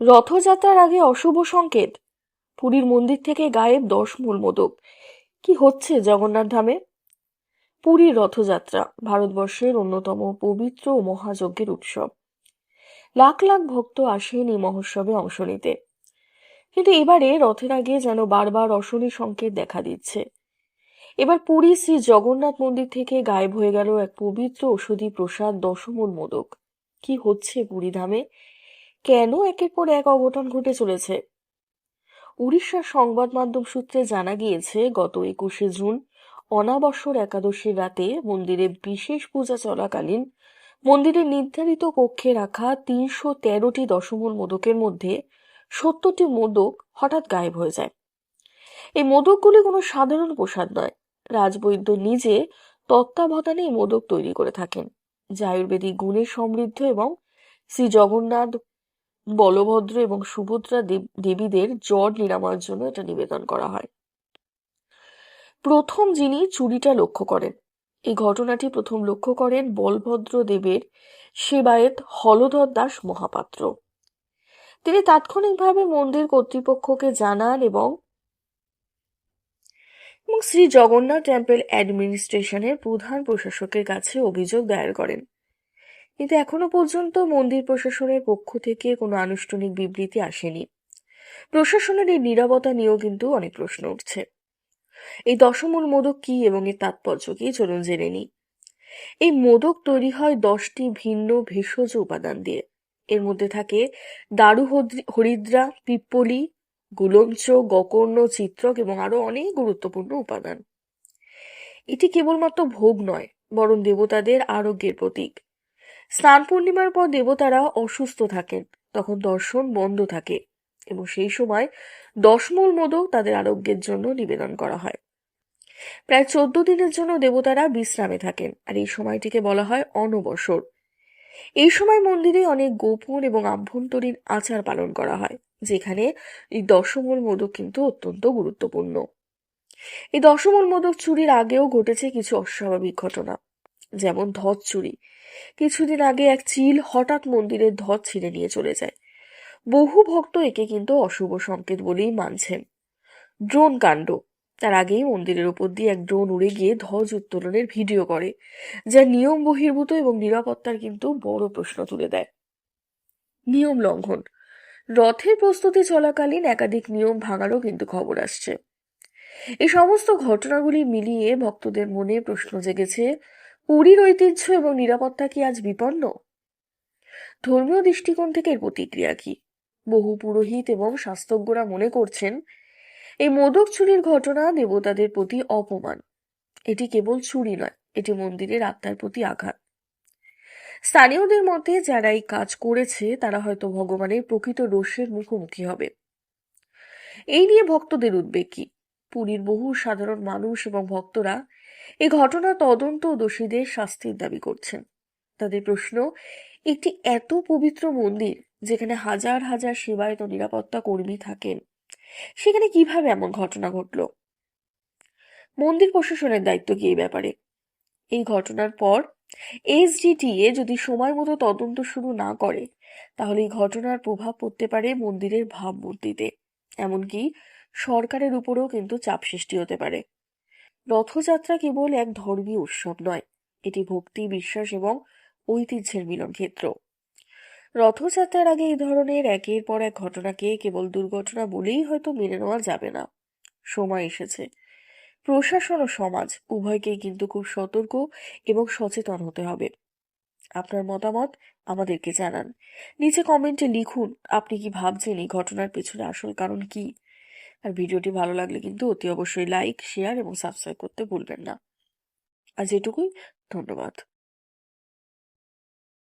রথযাত্রার আগে অশুভ সংকেত। পুরীর মন্দির থেকে গায়েব দশ মূল মোদক। কি হচ্ছে জগন্নাথ ধামে? পুরীর রথযাত্রা ভারতবর্ষের অন্যতম পবিত্র ও মহাযজ্ঞের উৎসব। লাখ লাখ ভক্ত আসেন এই মহোৎসবে অংশ নিতে। কিন্তু এবারে রথের আগে যেন বারবার অশনি সংকেত দেখা দিচ্ছে। এবার পুরী শ্রী জগন্নাথ মন্দির থেকে গায়েব হয়ে গেল এক পবিত্র ওষুধি প্রসাদ দশমূল মোদক। কি হচ্ছে পুরী ধামে? কেন একের পর এক অঘটন ঘটে চলেছে? উড়িষ্যার সংবাদ মাধ্যম সূত্রে জানা গিয়েছে, গত একুশে জুন অনাবসর একাদশীর রাতে মন্দিরে বিশেষ পূজা চলাকালীন মন্দিরের নির্ধারিত কক্ষে রাখা তিনশো তেরোটি দশমূল মোদকের মধ্যে সত্তরটি মোদক হঠাৎ গায়েব হয়ে যায়। এই মোদকগুলি কোনো সাধারণ প্রসাদ নয়। রাজবৈদ্য নিজে তত্ত্বাবধানে এই মোদক তৈরি করে থাকেন। যা আয়ুর্বেদিক গুণে সমৃদ্ধ এবং শ্রী জগন্নাথ বলভদ্র এবং সুভদ্রা দেব- দেবীদের জ্বর নিরাময়ের জন্য এটা নিবেদন করা হয়। প্রথম যিনি চুরিটা লক্ষ্য করেন, এই ঘটনাটি প্রথম লক্ষ্য করেন বলভদ্র দেবের সেবায়েত হলধর দাস মহাপাত্র। তিনি তাৎক্ষণিকভাবে মন্দির কর্তৃপক্ষকে জানান এবং এবং শ্রী জগন্নাথ টেম্পল অ্যাডমিনিস্ট্রেশনের প্রধান প্রশাসকের কাছে অভিযোগ দায়ের করেন। কিন্তু এখনও পর্যন্ত মন্দির প্রশাসনের পক্ষ থেকে কোনো আনুষ্ঠানিক বিবৃতি আসেনি। প্রশাসনের এই নীরবতা নিয়েও কিন্তু অনেক প্রশ্ন উঠছে। এই দশমূল মোদক কি এবং এর তাৎপর্য কি চলুন জেনে নিই। এই মোদক তৈরি হয় দশটি ভিন্ন ভেষজ উপাদান দিয়ে। এর মধ্যে থাকে দারু হরিদ্রা, পিপ্পলি, গুলঞ্চ, গকর্ণ, চিত্রক এবং আরও অনেক গুরুত্বপূর্ণ উপাদান। এটি কেবলমাত্র ভোগ নয়, বরং দেবতাদের আরোগ্যের প্রতীক। স্নান পূর্ণিমার পর দেবতারা অসুস্থ থাকেন, তখন দর্শন বন্ধ থাকে এবং সেই সময় দশমূল মোদক তাদের আরোগ্যের জন্য নিবেদন করা হয়। প্রায় চোদ্দ দিনের জন্য দেবতারা বিশ্রামে থাকেন, আর এই সময়টিকে বলা হয় অনবসর। এই সময় মন্দিরে অনেক গোপন এবং আভ্যন্তরীণ আচার পালন করা হয়, যেখানে এই দশমূল মোদক কিন্তু অত্যন্ত গুরুত্বপূর্ণ। এই দশমূল মোদক চুরির আগেও ঘটেছে কিছু অস্বাভাবিক ঘটনা। যেমন ধ্বজ চুরি কিছুদিন আগে এক চিল হঠাৎ মন্দিরের ধ্বজ ছিঁড়ে নিয়ে চলে যায়। বহু ভক্ত একে কিন্তু অশুভ সংকেত বলেই মানছেন। ড্রোন কাণ্ড। তার আগেই মন্দিরের উপর দিয়ে এক ড্রোন উড়ে গিয়ে ধ্বজ উত্তোলনের ভিডিও করে, যা নিয়ম বহির্ভূত এবং নিরাপত্তার কিন্তু বড় প্রশ্ন তুলে দেয়। নিয়ম লঙ্ঘন। রথের প্রস্তুতি চলাকালীন একাধিক নিয়ম ভাঙারও কিন্তু খবর আসছে। এই সমস্ত ঘটনাগুলি মিলিয়ে ভক্তদের মনে প্রশ্ন জেগেছে পুরীর ঐতিহ্য এবং নিরাপত্তা কি আজ বিপন্ন? ধর্মীয় দৃষ্টিকোণ থেকে এর প্রতিক্রিয়া কি? বহু পুরোহিত এবং শাস্ত্রজ্ঞরা মনে করছেন, এই মোদক চুরির ঘটনা দেবতাদের প্রতি অপমান। এটি কেবল চুরি নয়, এটি মন্দিরের আত্মার প্রতি আঘাত। স্থানীয়দের মতে, যারা এই কাজ করেছে, তারা হয়তো ভগবানের প্রকৃত রোষের মুখোমুখি হবে। এই নিয়ে ভক্তদের উদ্বেগ কি? পুরীর বহু সাধারণ মানুষ এবং ভক্তরা এই ঘটনা তদন্ত দোষীদের শাস্তির দাবি করছেন। তাদের প্রশ্ন, একটি এত পবিত্র মন্দির যেখানে হাজার হাজার সেবায়ত নিরাপত্তা কর্মী থাকেন, সেখানে কীভাবে এমন ঘটনা ঘটল? মন্দির প্রশাসনের দায়িত্ব কি এই ব্যাপারে? এই ঘটনার পর এসডিটিএ যদি সময় মতো তদন্ত শুরু না করে, তাহলে এই ঘটনার প্রভাব পড়তে পারে মন্দিরের ভাবমূর্তিতে। এমনকি সরকারের উপরেও কিন্তু চাপ সৃষ্টি হতে পারে। রথযাত্রা কেবল এক ধর্মীয় উৎসব নয়, এটি ভক্তি, বিশ্বাস এবং ঐতিহ্যের মিলন ক্ষেত্র। রথযাত্রার আগে এই ধরনের একের পর এক ঘটনাকে কেবল দুর্ঘটনা বলেই হয়তো মেনে নেওয়া যাবে না। সময় এসেছে। প্রশাসন ও সমাজ উভয়কেই কিন্তু খুব সতর্ক এবং সচেতন হতে হবে। আপনার মতামত আমাদেরকে জানান। নিচে কমেন্টে লিখুন, আপনি কি ভাবছেন এই ঘটনার পেছনে আসল কারণ কি? আর ভিডিওটি ভালো লাগলে কিন্তু অতি অবশ্যই লাইক শেয়ার এবং সাবস্ক্রাইব করতে ভুলবেন না। আজ এটুকুই, ধন্যবাদ।